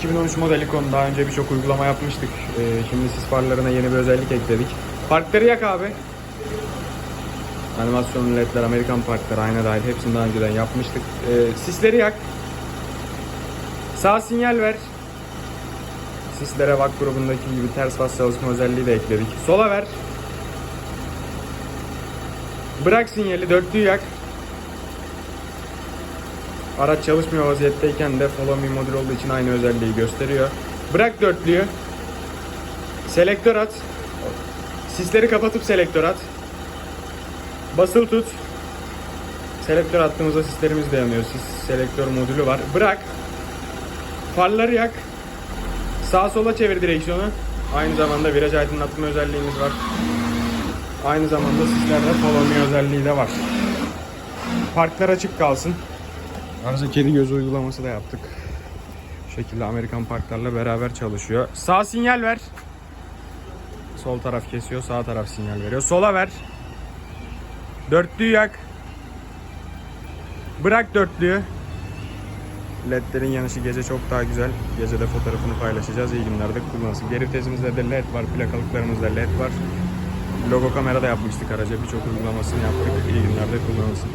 2013 model ikon. Daha önce birçok uygulama yapmıştık. Ee, şimdi sis farlarına yeni bir özellik ekledik. Parkları yak abi. Animasyon ledler, Amerikan parkları, ayna dahil hepsini daha önceden yapmıştık. Ee, sisleri yak. Sağ sinyal ver. Sislere VAK grubundaki gibi ters bas çalışma özelliği de ekledik. Sola ver. Bırak sinyali, dörtlüyü yak. Araç çalışmıyor vaziyetteyken de follow me modül olduğu için aynı özelliği gösteriyor. Bırak dörtlüyü. Selektör at. Sisleri kapatıp selektör at. Basılı tut. Selektör attığımızda sislerimiz de yanıyor. Sis selektör modülü var. Bırak. Farları yak. Sağa sola çevir direksiyonu. Aynı zamanda viraj aydınlatma özelliğimiz var. Aynı zamanda sislerde follow me özelliği de var. Parklar açık kalsın. Arıza kedi göz uygulaması da yaptık. Bu şekilde Amerikan parklarla beraber çalışıyor. Sağ sinyal ver. Sol taraf kesiyor, sağ taraf sinyal veriyor. Sola ver. Dörtlüyü yak. Bırak dörtlüyü. LED'lerin yanışı gece çok daha güzel. Gece de fotoğrafını paylaşacağız. İyi günlerde kullansın. Geri vitesimizde de LED var. Plakalıklarımızda LED var. Logo kamera da yapmıştık araca. Birçok uygulamasını yaptık. İyi günlerde kullanılsın.